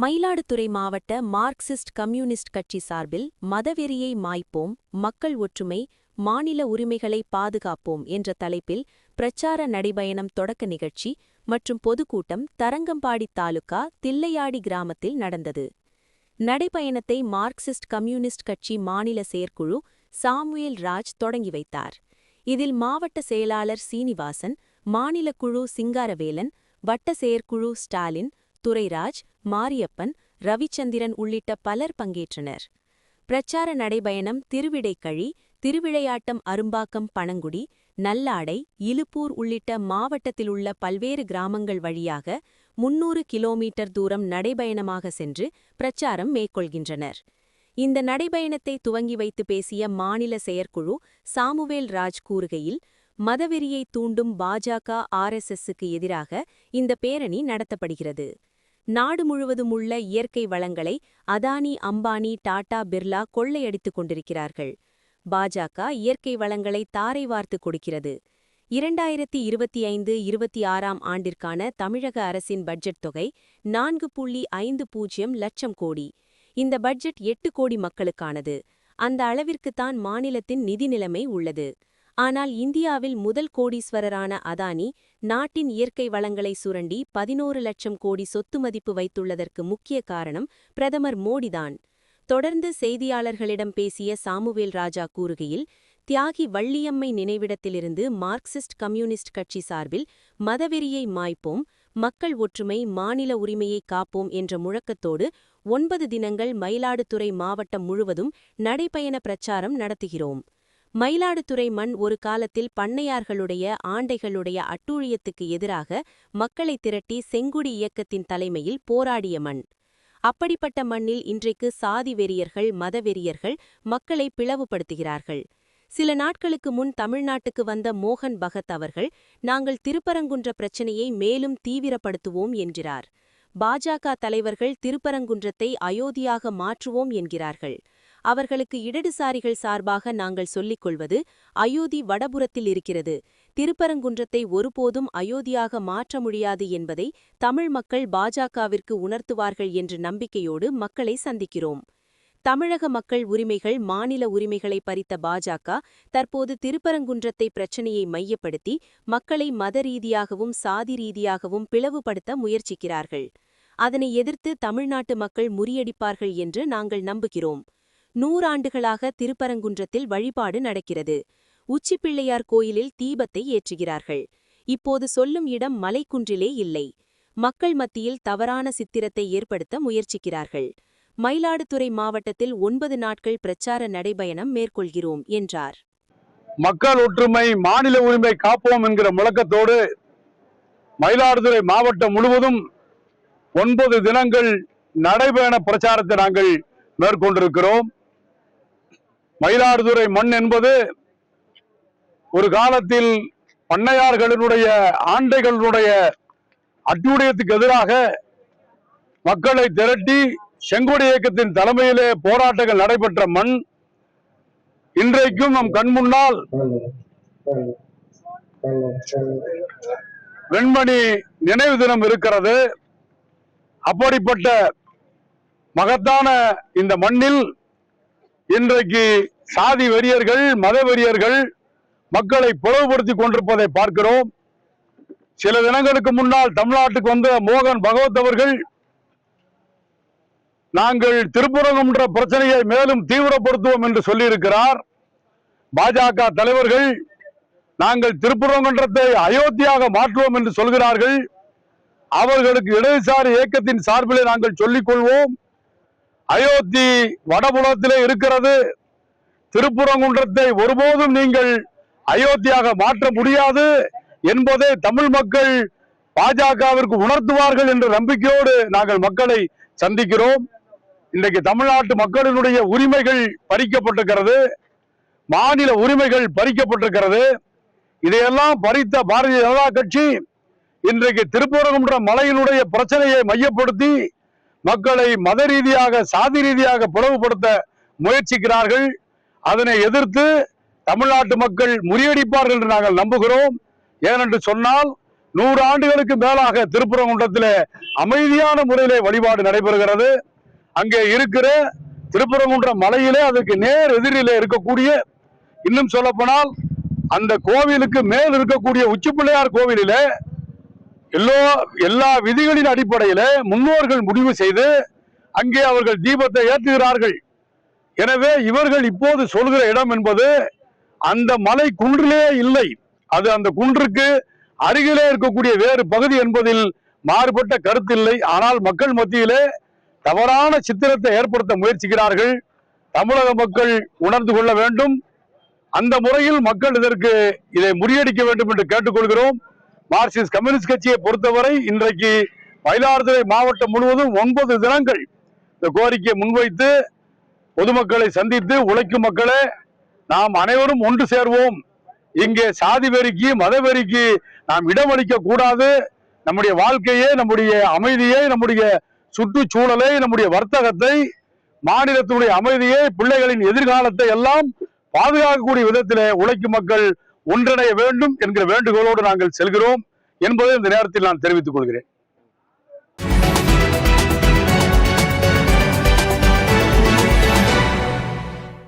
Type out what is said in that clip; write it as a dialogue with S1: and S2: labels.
S1: மயிலாடுதுறை மாவட்ட Marxist communist கட்சி சார்பில் மதவெறியை மாய்ப்போம் மக்கள் ஒற்றுமை மாநில உரிமைகளை பாதுகாப்போம் என்ற தலைப்பில் பிரச்சார நடைபயணம் தொடக்க நிகழ்ச்சி மற்றும் பொதுக்கூட்டம் தரங்கம்பாடி தாலுகா தில்லையாடி கிராமத்தில் நடந்தது. நடைபயணத்தை மார்க்சிஸ்ட் கம்யூனிஸ்ட் கட்சி மாநில செயற்குழு சாமுவேல் ராஜ் தொடங்கி வைத்தார். இதில் மாவட்ட செயலாளர் சீனிவாசன் மாநில குழு சிங்காரவேலன் வட்ட செயற்குழு ஸ்டாலின் துரைராஜ் மாரியப்பன் ரவிச்சந்திரன் உள்ளிட்ட பலர் பங்கேற்றனர். பிரச்சார நடைபயணம் திருவிடைக்கழி திருவிளையாட்டம் அரும்பாக்கம் பனங்குடி நல்லாடை இலுப்பூர் உள்ளிட்ட மாவட்டத்திலுள்ள பல்வேறு கிராமங்கள் வழியாக முன்னூறு கிலோமீட்டர் தூரம் நடைபயணமாக சென்று பிரச்சாரம் மேற்கொள்கின்றனர். இந்த நடைபயணத்தை துவங்கி வைத்து பேசிய மாநில செயற்குழு சாமுவேல் ராஜ் கூறுகையில் மதவெறியை தூண்டும் பாஜக ஆர்எஸ்எஸ்ஸுக்கு எதிராக இந்த பேரணி நடத்தப்படுகிறது. நாடு முழுவதும் உள்ள இயற்கை வளங்களை அதானி அம்பானி டாடா பிர்லா கொள்ளையடித்துக் கொண்டிருக்கிறார்கள். பாஜக இயற்கை வளங்களை தாரை வார்த்து கொடுக்கிறது. இரண்டாயிரத்தி இருபத்தி ஐந்து இருபத்தி ஆறாம் ஆண்டிற்கான தமிழக அரசின் பட்ஜெட் தொகை நான்கு புள்ளி ஐந்து பூஜ்ஜியம் லட்சம் கோடி. இந்த பட்ஜெட் எட்டு கோடி மக்களுக்கானது. அந்த அளவிற்குத்தான் மாநிலத்தின் நிதி நிலைமை உள்ளது. ஆனால் இந்தியாவில் முதல் கோடீஸ்வரரான அதானி நாட்டின் இயற்கை வளங்களை சுரண்டி பதினோரு லட்சம் கோடி சொத்து மதிப்பு வைத்துள்ளதற்கு முக்கிய காரணம் பிரதமர் மோடிதான். தொடர்ந்து செய்தியாளர்களிடம் பேசிய சாமுவேல் ராஜா கூறுகையில் தியாகி வள்ளியம்மை நினைவிடத்திலிருந்து மார்க்சிஸ்ட் கம்யூனிஸ்ட் கட்சி சார்பில் மதவெறியை மாய்ப்போம் மக்கள் ஒற்றுமை மாநில உரிமையை காப்போம் என்ற முழக்கத்தோடு ஒன்பது தினங்கள் மயிலாடுதுறை மாவட்டம் முழுவதும் நடைபயண பிரச்சாரம் நடத்துகிறோம். மயிலாடுதுறை மண் ஒரு காலத்தில் பண்ணையார்களுடைய ஆண்டைகளுடைய அட்டூழியத்துக்கு எதிராக மக்களை திரட்டி செங்குடி இயக்கத்தின் தலைமையில் போராடிய மண். அப்படிப்பட்ட மண்ணில் இன்றைக்கு சாதி வெறியர்கள் மதவெறியர்கள் மக்களை பிளவுபடுத்துகிறார்கள். சில நாட்களுக்கு முன் தமிழ்நாட்டுக்கு வந்த மோகன் பகத் அவர்கள் நாங்கள் திருப்பரங்குன்ற பிரச்சினையை மேலும் தீவிரப்படுத்துவோம் என்கிறார். பாஜக தலைவர்கள் திருப்பரங்குன்றத்தை அயோத்தியாக மாற்றுவோம் என்கிறார்கள். அவர்களுக்கு இடதுசாரிகள் சார்பாக நாங்கள் சொல்லிக் கொள்வது அயோத்தி வடபுறத்தில் இருக்கிறது. திருப்பரங்குன்றத்தை ஒருபோதும் அயோத்தியாக மாற்ற முடியாது என்பதை தமிழ் மக்கள் பாஜகவிற்கு உணர்த்துவார்கள் என்ற நம்பிக்கையோடு மக்களை சந்திக்கிறோம். தமிழக மக்கள் உரிமைகள் மாநில உரிமைகளை பறித்த பாஜக தற்போது திருப்பரங்குன்றத்தை பிரச்சினையை மையப்படுத்தி மக்களை மத ரீதியாகவும் சாதி ரீதியாகவும் பிளவுபடுத்த முயற்சிக்கிறார்கள். அதனை எதிர்த்து தமிழ்நாட்டு மக்கள் முறியடிப்பார்கள் என்று நாங்கள் நம்புகிறோம். நூறாண்டுகளாக திருப்பரங்குன்றத்தில் வழிபாடு நடக்கிறது. உச்சிப்பிள்ளையார் கோயிலில் தீபத்தை ஏற்றுகிறார்கள். இப்போது சொல்லும் இடம் மலைக்குன்றிலே இல்லை. மக்கள் மத்தியில் தவறான சித்திரத்தை ஏற்படுத்த முயற்சிக்கிறார்கள். மயிலாடுதுறை மாவட்டத்தில் ஒன்பது நாட்கள் பிரச்சார நடைபயணம் மேற்கொள்கிறோம் என்றார்.
S2: மக்கள் ஒற்றுமை மாநில உரிமை காப்போம் என்கிற முழக்கத்தோடு மயிலாடுதுறை மாவட்டம் முழுவதும் ஒன்பது தினங்கள் நடைபயண பிரச்சாரத்தை நாங்கள் மேற்கொண்டிருக்கிறோம். மயிலாடுதுறை மண் என்பது ஒரு காலத்தில் பண்ணையார்களினுடைய ஆண்டைகளுடைய அட்டூழியத்துக்கு எதிராக மக்களை திரட்டி செங்கோடி இயக்கத்தின் தலைமையிலே போராட்டங்கள் நடைபெற்ற மண் இன்றைக்கும் நம் கண்முன்னால் வெண்மணி நினைவு தினம் இருக்கிறது. அப்படிப்பட்ட மகத்தான இந்த மண்ணில் இன்றைக்கு சாதி வெறியர்கள் மத வெறியர்கள் மக்களை பிளவுபடுத்தி கொண்டிருப்பதை பார்க்கிறோம். சில தினங்களுக்கு முன்னால் தமிழ்நாட்டுக்கு வந்த மோகன் பகவத் அவர்கள் நாங்கள் திருப்புரங்குன்ற பிரச்சனையை மேலும் தீவிரப்படுத்துவோம் என்று சொல்லியிருக்கிறார். பாஜக தலைவர்கள் நாங்கள் திருப்புரங்கன்றத்தை அயோத்தியாக மாற்றுவோம் என்று சொல்கிறார்கள். அவர்களுக்கு இடதுசாரி இயக்கத்தின் சார்பிலே நாங்கள் சொல்லிக் கொள்வோம். அயோத்தி வடபுலத்திலே இருக்கிறது. திருப்புறங்குன்றத்தை ஒருபோதும் நீங்கள் அயோத்தியாக மாற்ற முடியாது என்பதை தமிழ் மக்கள் பாஜகவிற்கு உணர்த்துவார்கள் என்ற நம்பிக்கையோடு நாங்கள் மக்களை சந்திக்கிறோம். இன்றைக்கு தமிழ்நாட்டு மக்களினுடைய உரிமைகள் பறிக்கப்பட்டிருக்கிறது. மாநில உரிமைகள் பறிக்கப்பட்டிருக்கிறது. இதையெல்லாம் பறித்த பாரதிய ஜனதா கட்சி இன்றைக்கு திருப்பூரங்குன்ற மலையினுடைய பிரச்சனையை மையப்படுத்தி மக்களை மத ரீதியாக சாதி ரீதியாக பிளவுபடுத்த முயற்சிக்கிறார்கள். அதனை எதிர்த்து தமிழ்நாட்டு மக்கள் முறியடிப்பார்கள் என்று நாங்கள் நம்புகிறோம். ஏனென்று சொன்னால் நூறு ஆண்டுகளுக்கு மேலாக திருப்பரங்குன்றத்திலே அமைதியான முறையிலே வழிபாடு நடைபெறுகிறது. அங்கே இருக்கிற திருப்பரங்குன்றம் மலையிலே அதற்கு நேர் எதிரிலே இருக்கக்கூடிய இன்னும் சொல்லப்போனால் அந்த கோவிலுக்கு மேல் இருக்கக்கூடிய உச்சி பிள்ளையார் கோவிலிலே எல்லோ எல்லா விதிகளின் அடிப்படையில் முன்னோர்கள் முடிவு செய்து அங்கே அவர்கள் தீபத்தை ஏற்றுகிறார்கள். எனவே இவர்கள் இப்போது சொல்கிற இடம் என்பது அந்த மலை குன்றிலே இல்லை. அது அந்த குன்றுக்கு அருகிலே இருக்கக்கூடிய வேறு பகுதி என்பதில் மாறுபட்ட கருத்து இல்லை. ஆனால் மக்கள் மத்தியிலே தவறான சித்திரத்தை ஏற்படுத்த முயற்சிக்கிறார்கள். தமிழக மக்கள் உணர்ந்து கொள்ள வேண்டும். அந்த முறையில் மக்கள் இதற்கு இதை முறியடிக்க வேண்டும் என்று கேட்டுக்கொள்கிறோம். மார்க்சிஸ்ட் கம்யூனிஸ்ட் கட்சியை பொறுத்தவரை இன்றைக்கு மயிலாடுதுறை மாவட்டம் முழுவதும் ஒன்பது தினங்கள் இந்த கோரிக்கையை முன்வைத்து பொதுமக்களை சந்தித்து உழைக்கும் மக்களே நாம் அனைவரும் ஒன்று சேர்வோம். இங்கே சாதி வெறிக்கு மத வெறிக்கு நாம் இடமளிக்க கூடாது. நம்முடைய வாழ்க்கையை நம்முடைய அமைதியை நம்முடைய சுற்றுச்சூழலை நம்முடைய வர்த்தகத்தை மாநிலத்தினுடைய அமைதியை பிள்ளைகளின் எதிர்காலத்தை எல்லாம் பாதுகாக்கக்கூடிய விதத்திலே உழைக்கும் மக்கள் ஒன்றிணைய வேண்டும் என்கிற வேண்டுகோளோடு நாங்கள் செல்கிறோம் என்பதை இந்த நேரத்தில் நான் தெரிவித்துக் கொள்கிறேன்.